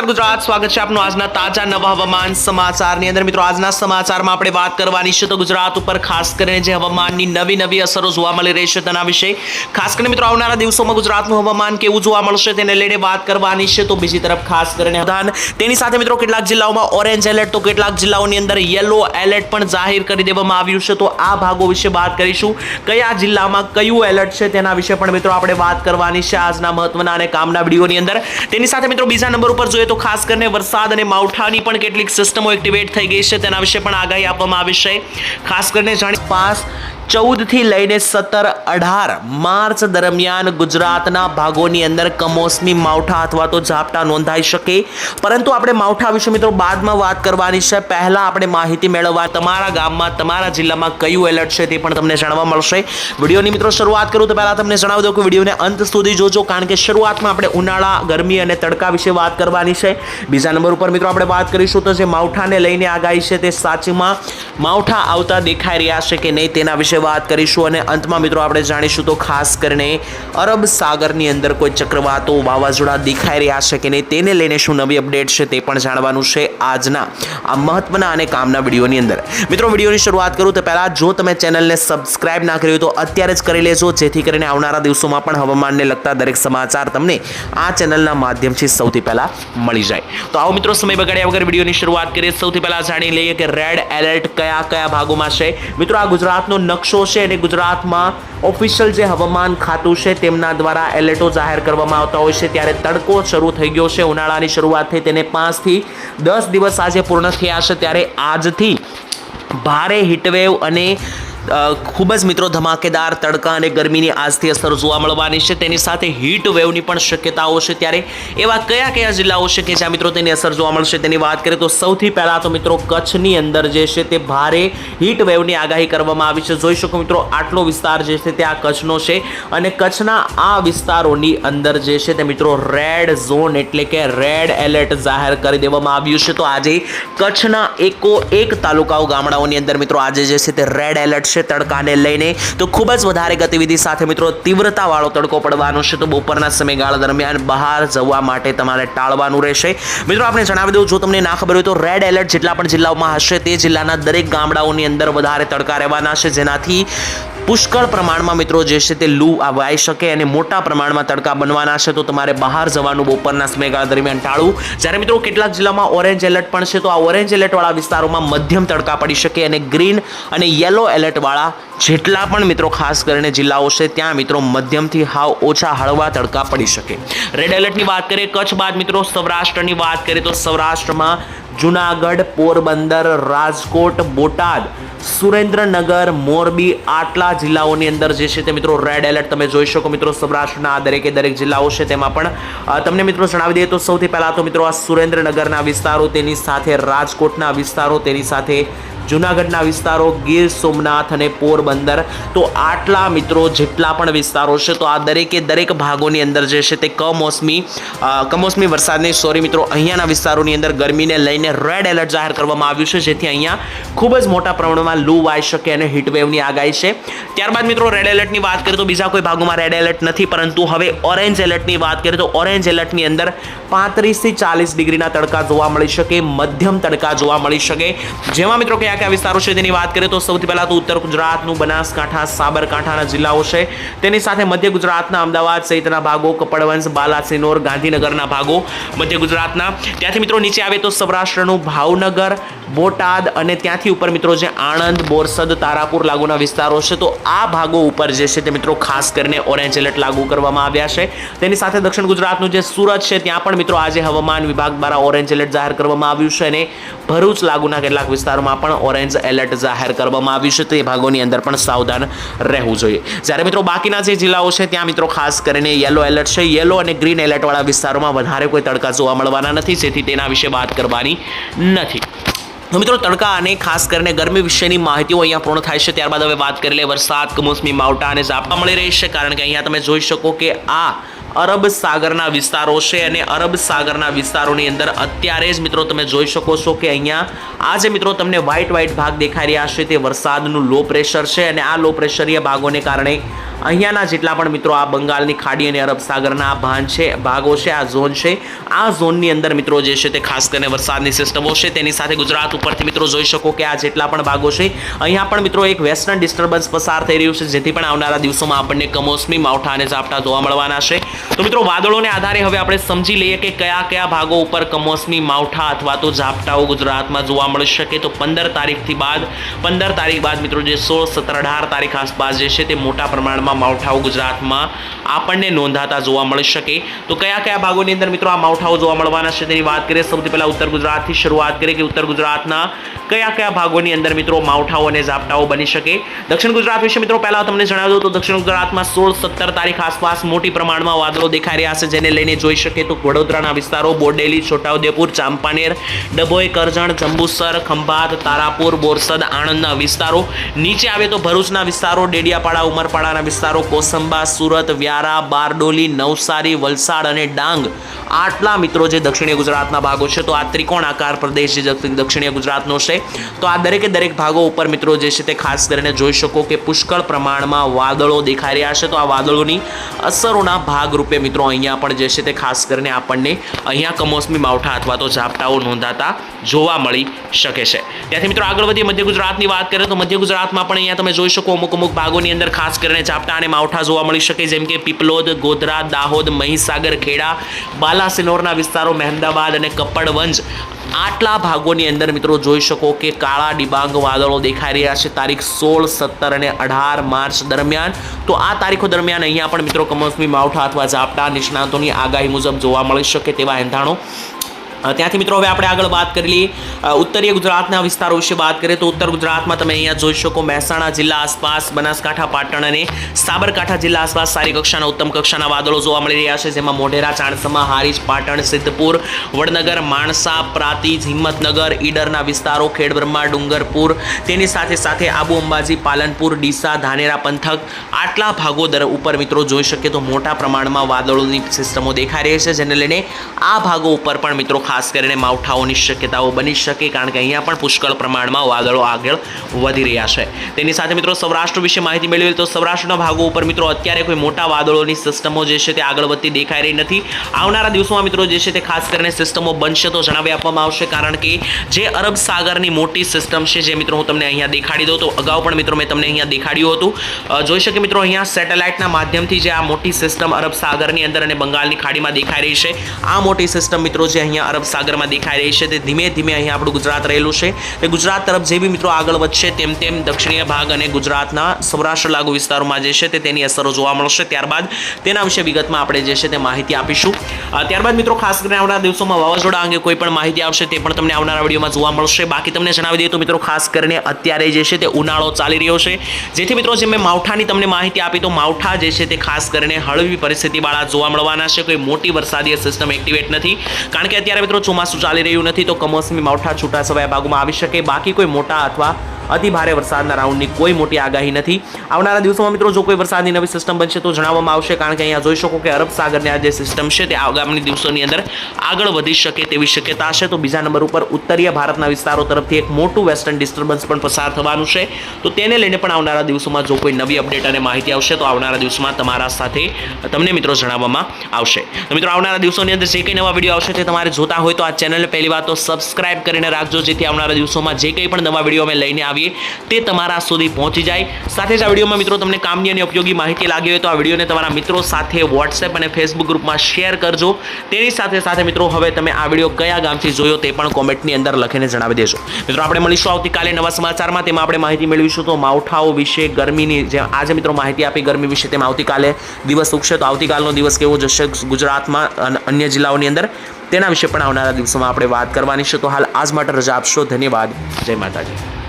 ગુજરાત. સ્વાગત છે આપનું આજના તાજા નવા હવામાન સમાચારની અંદર. મિત્રો, આજના સમાચારમાં આપણે વાત કરવાની છે તો ગુજરાત ઉપર ખાસ કરીને જે હવામાનની નવી નવી અસરો જોવા મળી રહી છે તેના વિશે. ખાસ કરીને મિત્રો, આવનારા દિવસોમાં ગુજરાતનું હવામાન કેવું જોવા મળશે તેને લઈને વાત કરવાની છે તો બીજી તરફ ખાસ કરીને પ્રધાન તેની સાથે મિત્રો, કેટલાક જિલ્લાઓમાં ઓરેન્જ એલર્ટ તો કેટલાક જિલ્લાઓની અંદર યલો એલર્ટ પણ જાહેર કરી દેવામાં આવ્યું છે તો આ ભાગો વિશે વાત કરીશું. કયા જિલ્લામાં કયું એલર્ટ છે તેના વિશે પણ મિત્રો, આપણે વાત કરવાની છે આજના મહત્વના અને કામના વિડીયોની અંદર. તેની સાથે મિત્રો, બીજા નંબર ઉપર જોઈએ તો ખાસ કરીને વરસાદ અને માવઠાની પણ કેટલીક સિસ્ટમો એક્ટિવેટ થઈ ગઈ છે. તેના વિશે પણ આગાહી આપવામાં આવી છે. ખાસ કરીને જાણી પાસ ચૌદથી લઈને સત્તર અઢાર માર્ચ દરમિયાન ગુજરાતના ભાગોની અંદર કમોસમી માવઠા અથવા તો ઝાપટા નોંધાઈ શકે. પરંતુ આપણે માવઠા વિશે મિત્રો બાદમાં વાત કરવાની છે. પહેલાં આપણે માહિતી મેળવવા તમારા ગામમાં, તમારા જિલ્લામાં કયું એલર્ટ છે તે પણ તમને જાણવા મળશે. વિડીયોની મિત્રો શરૂઆત કરું તો પહેલાં તમને જણાવી દઉં કે વિડીયોને અંત સુધી જોજો, કારણ કે શરૂઆતમાં આપણે ઉનાળા, ગરમી અને તડકા વિશે વાત કરવાની છે. બીજા નંબર ઉપર મિત્રો આપણે વાત કરીશું તો જે માવઠાને લઈને આગાહી છે તે સાચીમાં માવઠા આવતા દેખાઈ રહ્યા છે કે નહીં તેના વિશે વાત કરીશું અને અંતમાં મિત્રો આપણે જાણીશું તો ખાસ કરીને અરબ સાગરની અંદર કોઈ ચક્રવાતો વાવાઝોડા દેખાઈ રહ્યા છે કે નહીં તેને લઈને શું નવી અપડેટ છે તે પણ જાણવાનું છે આજના આ મહત્વના અને કામના વિડીયોની અંદર. મિત્રો, વિડીયોની શરૂઆત કરું તો પહેલાં જો તમે ચેનલને સબસ્ક્રાઇબ ના કરી હોય તો અત્યારે જ કરી લેજો, જેથી કરીને આવનારા દિવસોમાં પણ હવામાનને લગતા દરેક સમાચાર તમને આ ચેનલના માધ્યમથી સૌથી પહેલાં મળી જાય. તો આવો મિત્રો, સમય બગાડ્યા વગર વિડીયોની શરૂઆત કરીએ. સૌથી પહેલાં જાણી લઈએ કે રેડ એલર્ટ કયા કયા ભાગોમાં છે. મિત્રો, આ ગુજરાતનો નકશો છે અને ગુજરાતમાં ઓફિશિયલ જે હવામાન ખાતું છે તેમના દ્વારા એલર્ટો જાહેર કરવામાં આવતા હોય છે. ત્યારે તડકો શરૂ થઈ ગયો છે. ઉનાળાની શરૂઆત થઈ તેને પાંચથી દસ દિવસ આજે પૂર્ણ થયા છે. ત્યારે આજથી ભારે હીટવેવ અને ખૂબ જ મિત્રો ધમાકેદાર તડકા અને ગરમીની આજથી અસર જોવા મળવાની છે. તેની સાથે હીટ વેવની પણ શક્યતાઓ છે ત્યારે. એવા કયા કયા જિલ્લાઓ છે કે જ્યાં મિત્રો તેની અસર જોવા મળશે? તેની વાત કરીએ તો સૌથી પહેલાં તો મિત્રો કચ્છની અંદર જે છે તે ભારે હીટ વેવની આગાહી કરવામાં આવી છે. જોઈ શકો મિત્રો આટલો વિસ્તાર જે છે તે આ કચ્છનો છે અને કચ્છના આ વિસ્તારોની અંદર જે છે તે મિત્રો રેડ ઝોન એટલે કે રેડ એલર્ટ જાહેર કરી દેવામાં આવ્યું છે. તો આજે કચ્છના એકો એક તાલુકાઓ ગામડાઓની અંદર મિત્રો આજે જે છે તે રેડ એલર્ટ છે તડકાને લઈને. તો ખૂબ જ વધારે ગતિવિધિ સાથે મિત્રો તીવ્રતાવાળો તડકો પડવાનો છે. તો બપોરના સમયગાળા દરમિયાન બહાર જવા માટે તમારે ટાળવાનું રહેશે. મિત્રો, આપણે જણાવી દઉં, જો તમને ના ખબર હોય તો રેડ એલર્ટ જેટલા પણ જિલ્લાઓમાં હશે તે જિલ્લાના દરેક ગામડાઓની અંદર વધારે તડકા રહેવાના છે. જેનાથી પુષ્કળ પ્રમાણમાં મિત્રો જે છે તે લૂ વાઈ શકે અને મોટા પ્રમાણમાં તડકા બનવાના છે, તો તમારે બહાર જવાનું બપોરના સમયગાળા દરમિયાન ટાળવું. જ્યારે મિત્રો કેટલાક જિલ્લામાં ઓરેન્જ એલર્ટ પણ છે, તો આ ઓરેન્જ એલર્ટવાળા વિસ્તારોમાં મધ્યમ તડકા પડી શકે અને ગ્રીન અને યલો એલર્ટવાળા જેટલા પણ મિત્રો ખાસ કરીને જિલ્લાઓ છે, ત્યાં મિત્રો મધ્યમથી હાવ ઓછા હળવા તડકા પડી શકે. રેડ એલર્ટની વાત કરીએ, કચ્છ બાદ મિત્રો સૌરાષ્ટ્રની વાત કરીએ, તો સૌરાષ્ટ્રમાં જુનાગઢ, પોરબંદર, રાજકોટ, બોટાદ, સુરેન્દ્રનગર, મોરબી, આટલા જિલ્લાઓની અંદર જે છે તે મિત્રો રેડ એલર્ટ તમે જોઈ શકો મિત્રો સૌરાષ્ટ્રના દરેકે દરેક જિલ્લાઓ છે તેમાં પણ. તમને મિત્રો જણાવી દઈએ તો સૌથી પહેલાં તો મિત્રો આ સુરેન્દ્રનગરના વિસ્તારો તેની સાથે રાજકોટના વિસ્તારો તેની સાથે જુનાગઢના વિસ્તારો ગીર સોમનાથ અને પોરબંદર. તો આટલા મિત્રો જેટલા પણ વિસ્તારો છે, તો આ દરેકે દરેક ભાગોની અંદર જે છે તે કમોસમી કમોસમી વરસાદની સોરી મિત્રો, અહીંયાના વિસ્તારોની અંદર ગરમીને લઈને રેડ એલર્ટ જાહેર કરવામાં આવ્યું છે, જેથી અહીંયા ખૂબ જ મોટા પ્રમાણમાં લૂ વાઈ શકે અને હીટવેવની આગાહી છે. ત્યારબાદ મિત્રો રેડ એલર્ટની વાત કરીએ તો બીજા કોઈ ભાગોમાં રેડ એલર્ટ નથી, પરંતુ હવે ઓરેન્જ એલર્ટની વાત કરીએ તો ઓરેન્જ એલર્ટની અંદર પાંત્રીસથી ચાલીસ ડિગ્રીના તડકા જોવા મળી શકે, મધ્યમ તડકા જોવા મળી શકે. જેમાં મિત્રો કયા કયા વિસ્તારો છે તેની વાત કરીએ તો સૌથી પહેલાં તો ઉત્તર ગુજરાતનું બનાસકાંઠા, સાબરકાંઠાના જિલ્લાઓ છે. તેની સાથે મધ્ય ગુજરાતના અમદાવાદ સહિતના ભાગો, કપડવંશ, બાલાસિનોર, ગાંધીનગરના ભાગો, મધ્ય ગુજરાતના. ત્યાંથી મિત્રો નીચે આવે તો સૌરાષ્ટ્રનું ભાવનગર, બોટાદ અને ત્યાંથી ઉપર મિત્રો જે આણંદ, બોરસદ, તારાપુર લાગુના વિસ્તારો છે. તો આ ભાગો ઉપર જે છે તે મિત્રો ખાસ કરીને ઓરેન્જ એલર્ટ લાગુ કરવામાં આવ્યા છે. તેની સાથે દક્ષિણ ગુજરાતનું જે સુરત છે ત્યાં પણ મિત્રો આજે હવામાન વિભાગ દ્વારા ઓરેન્જ એલર્ટ જાહેર કરવામાં આવ્યું છે અને ભરૂચ લાગુના કેટલાક વિસ્તારોમાં પણ ઓરેન્જ એલર્ટ જાહેર કરવામાં આવ્યું છે, તે ભાગોની અંદર પણ સાવધાન રહેવું જોઈએ. જ્યારે મિત્રો બાકીના જે જિલ્લાઓ છે, ત્યાં મિત્રો ખાસ કરીને યલો એલર્ટ છે. યલો અને ગ્રીન એલર્ટવાળા વિસ્તારોમાં વધારે કોઈ તડકા જોવા મળવાના નથી, જેથી તેના વિશે વાત કરવાની નથી. તો મિત્રો તડકા અને ખાસ કરીને ગરમી વિશેની માહિતીઓ અહીંયા પૂર્ણ થાય છે. ત્યારબાદ હવે વાત કરી લે વરસાદ, કમોસમી, માવઠા અને ઝાપટા મળી રહી છે, કારણ કે અહીંયા તમે જોઈ શકો કે આ અરબ સાગરના વિસ્તારો છે અને અરબ સાગરના વિસ્તારોની અંદર અત્યારે જ મિત્રો તમે જોઈ શકો છો કે અહીંયા આ જે મિત્રો તમને વ્હાઇટ વ્હાઇટ ભાગ દેખાઈ રહ્યા છે તે વરસાદનું લો પ્રેશર છે અને આ લો પ્રેશરીય ભાગોને કારણે અહીંયાના જેટલા પણ મિત્રો આ બંગાળની ખાડી અને અરબ સાગરના ભાન છે, ભાગો છે, આ ઝોન છે, આ ઝોનની અંદર મિત્રો જે છે તે ખાસ કરીને વરસાદની સિસ્ટમો છે. તેની સાથે ગુજરાત ઉપરથી મિત્રો જોઈ શકો કે આ જેટલા પણ ભાગો છે, અહીંયા પણ મિત્રો એક વેસ્ટર્ન ડિસ્ટર્બન્સ પસાર થઈ રહ્યું છે, જેથી પણ આવનારા દિવસોમાં આપણને કમોસમી માવઠા અને ઝાપટા જોવા મળવાના છે. તો મિત્રો વાદળોને આધારે હવે આપણે સમજી લઈએ કે કયા કયા ભાગો ઉપર કમોસમી માવઠા અથવા તો ઝાપટાઓ ગુજરાતમાં જોવા મળી શકે. તો પંદર તારીખથી બાદ, પંદર તારીખ બાદ મિત્રો જે સોળ, સત્તર, અઢાર તારીખ આસપાસ જે છે તે મોટા પ્રમાણમાં માવઠાઓ ગુજરાતમાં આપણને નોંધાતા જોવા મળી શકે. તો કયા કયા ભાગોની અંદર મિત્રો આ માવઠાઓ જોવા મળવાના છે તેની વાત કરીએ. સૌથી પહેલાં ઉત્તર ગુજરાતથી શરૂઆત કરીએ કે ઉત્તર ગુજરાતના કયા કયા ભાગોની અંદર મિત્રો માવઠાઓ અને ઝાપટાઓ બની શકે. દક્ષિણ ગુજરાત વિશે મિત્રો પહેલાં તમને જણાવી દઉં તો દક્ષિણ ગુજરાતમાં સોળ સત્તર તારીખ આસપાસ મોટી પ્રમાણમાં વાદળો દેખાઈ રહ્યા છે, જેને લઈને જોઈ શકીએ તો વડોદરાના વિસ્તારો, બોડેલી, છોટાઉદેપુર, ચાંપાનેર, ડભોઈ, કરજણ, જંબુસર, ખંભાત, તારાપુર, બોરસદ, આણંદના વિસ્તારો. નીચે આવે તો ભરૂચના વિસ્તારો, ડેડિયાપાડા, ઉમરપાડાના વિસ્તારો કોસંબા, સુરત, વ્યારા, બારડોલી, નવસારી, વલસાડ અને ડાંગ. આટલા મિત્રો જે દક્ષિણીય ગુજરાતના ભાગો છે, તો આ ત્રિકોણ આકાર પ્રદેશ જે દક્ષિણ- દક્ષિણીય ગુજરાતનો છે, તો આ દરેકે દરેક ભાગો ઉપર મિત્રો જે છે તે ખાસ કરીને જોઈ શકો કે પુષ્કળ પ્રમાણમાં વાદળો દેખાઈ રહ્યા છે. તો આ વાદળોની અસરોના ભાગરૂપે મિત્રો અહીંયા પણ જે છે તે ખાસ કરીને આપણને અહીંયા કમોસમી માવઠા અથવા તો ઝાપટાઓ નોંધાતા જોવા મળી શકે છે. ત્યાંથી મિત્રો આગળ વધીએ, મધ્ય ગુજરાતની વાત કરીએ તો મધ્ય ગુજરાતમાં પણ અહીંયા તમે જોઈ શકો અમુક અમુક ભાગોની અંદર ખાસ કરીને ઝાપટા અને માવઠા જોવા મળી શકે, જેમ કે પીપલોદ, ગોધરા, દાહોદ, મહીસાગર, ખેડા, બાલાસિનોરના વિસ્તારો, મહેમદાબાદ અને કપ્પડવંજ આટલા ભાગોની અંદર મિત્રો જોઈ શકો કે કાળા ડિબાંગ વાદળો દેખાઈ રહ્યા છે. તારીખ સોળ, સત્તર અને અઢાર માર્ચ દરમિયાન. તો આ તારીખો દરમિયાન અહીંયા પણ મિત્રો કમોસમી માવઠા અથવા ઝાપટા નિષ્ણાતોની આગાહી મુજબ જોવા મળી શકે તેવા એંધાણો. ત્યાંથી મિત્રો હવે આપણે આગળ વાત કરી લઈએ ઉત્તરીય ગુજરાતના વિસ્તારો વિશે વાત કરીએ તો ઉત્તર ગુજરાતમાં તમે અહીંયા જોઈ શકો મહેસાણા જિલ્લા આસપાસ, બનાસકાંઠા, પાટણ અને સાબરકાંઠા જિલ્લા આસપાસ સારી કક્ષાના, ઉત્તમ કક્ષાના વાદળો જોવા મળી રહ્યા છે, જેમાં મોઢેરા, ચાણસમા, હારીજ, પાટણ, સિદ્ધપુર, વડનગર, માણસા, પ્રાતિજ, હિંમતનગર, ઈડરના વિસ્તારો, ખેડબ્રહ્મા, ડુંગરપુર, તેની સાથે સાથે આબુ અંબાજી, પાલનપુર, ડીસા, ધાનેરા પંથક, આટલા ભાગો દર ઉપર મિત્રો જોઈ શકીએ તો મોટા પ્રમાણમાં વાદળોની સિસ્ટમો દેખાઈ રહી છે, જેને લઈને આ ભાગો ઉપર પણ મિત્રો ખાસ કરીને માવઠાઓની શક્યતાઓ બની શકે કારણ કે અહીંયા પણ પુષ્કળ પ્રમાણમાં વાદળો આગળ વધી રહ્યા છે. તેની સાથે મિત્રો સૌરાષ્ટ્ર વિશે માહિતી મેળવી તો સૌરાષ્ટ્રના ભાગો ઉપર મિત્રો અત્યારે કોઈ મોટા વાદળોની સિસ્ટમો જે છે તે આગળ વધતી દેખાઈ રહી નથી. આવનારા દિવસોમાં મિત્રો જે છે તે ખાસ કરીને સિસ્ટમો બનશે તો જણાવી આપવામાં આવશે કારણ કે જે અરબ સાગરની મોટી સિસ્ટમ છે જે મિત્રો હું તમને અહીંયા દેખાડી દઉં તો અગાઉ પણ મિત્રો મેં તમને અહીંયા દેખાડ્યું હતું. જોઈ શકે મિત્રો અહીંયા સેટેલાઇટના માધ્યમથી જે આ મોટી સિસ્ટમ અરબ સાગરની અંદર અને બંગાળની ખાડીમાં દેખાઈ રહી છે. આ મોટી સિસ્ટમ મિત્રો જે અહીંયા અરબ સાગરમાં દેખાઈ રહી છે. તે ધીમે ધીમે અહીં આપણું ગુજરાત રહેલું છે. તે ગુજરાત તરફ જે બી મિત્રો આગળ વધશે તેમ તેમ દક્ષિણીય ભાગ અને ગુજરાતના સૌરાષ્ટ્ર લાગુ વિસ્તારોમાં જે છે તે તેની અસરો જોવા મળશે. ત્યારબાદ તેના વિશે વિગતમાં આપણે જે છે તે માહિતી આપીશું. ત્યારબાદ મિત્રો ખાસ કરીને આવનારા દિવસોમાં વાવાઝોડા અંગે કોઈ પણ માહિતી આવશે તે પણ તમને આવનારા વિડીયોમાં જોવા મળશે. બાકી તમને જણાવી દઈએ તો મિત્રો ખાસ કરીને અત્યારે જે છે તે ઉનાળો ચાલી રહ્યો છે. જેથી મિત્રો જે મેં માવઠાની તમને માહિતી આપી તો માવઠા જે છે તે ખાસ કરીને હળવી પરિસ્થિતિવાળા જોવા મળવાના છે. કોઈ મોટી વરસાદીય સિસ્ટમ એક્ટિવેટ નથી. કારણ કે અત્યારે ચોમાસું ચાલી રહ્યું નથી તો કમોસમી માવઠા છૂટા છવાયા ભાગમાં આવી શકે. બાકી કોઈ મોટા અથવા અતિ ભારે વરસાદના રાઉન્ડની કોઈ મોટી આગાહી નથી. આવનારા દિવસોમાં મિત્રો, જો કોઈ વરસાદની નવી સિસ્ટમ બનશે તો જણાવવામાં આવશે, કારણ કે અહીંયા જોઈ શકો કે અરબ સાગરની આ જે સિસ્ટમ છે તે આગામી દિવસોની અંદર આગળ વધી શકે તેવી શક્યતા છે. તો બીજા નંબર ઉપર ઉત્તરીય ભારતના વિસ્તારો તરફથી એક મોટું વેસ્ટર્ન ડિસ્ટર્બન્સ પણ પસાર થવાનું છે. તો તેને લઈને પણ આવનારા દિવસોમાં જો કોઈ નવી અપડેટ અને માહિતી આવશે, તો આવનારા દિવસમાં તમારા સાથે તમને મિત્રો જણાવવામાં આવશે. તો મિત્રો, આવનારા દિવસોની અંદર જે કંઈ નવા વીડિયો આવશે તે તમારે જોતા હોય તો આ ચેનલને પહેલી વાત તો સબસ્ક્રાઇબ કરીને રાખજો, જેથી આવનારા દિવસોમાં જે કંઈ પણ નવા વીડિયો અમે લઈને આવીએ તે તમારા સુધી પહોંચી જાય. સાથે જ આ વિડીયોમાં મિત્રો તમને કામની અને ઉપયોગી માહિતી લાગી હોય તો આ વિડીયોને તમારા મિત્રો સાથે વોટ્સએપ અને ફેસબુક ગ્રુપમાં શેર કરજો. તેની સાથે સાથે મિત્રો હવે તમે આ વીડિયો કયા ગામથી જોયો તે પણ કોમેન્ટની અંદર લખીને જણાવી દેજો. મિત્રો આપણે મળીશું આવતીકાલે નવા સમાચારમાં, તેમાં આપણે માહિતી મેળવીશું તો માવઠાઓ વિશે, ગરમીની જે આજે મિત્રો માહિતી આપી ગરમી વિશે, તેમાં આવતીકાલે દિવસ ઉગશે તો આવતીકાલનો દિવસ કેવો જશે ગુજરાતમાં અને અન્ય જિલ્લાઓની અંદર? તેના વિશે પણ આવનારા દિવસોમાં આપણે વાત કરવાની છે. તો હાલ આજ માટે રજા આપશો. ધન્યવાદ. જય માતાજી.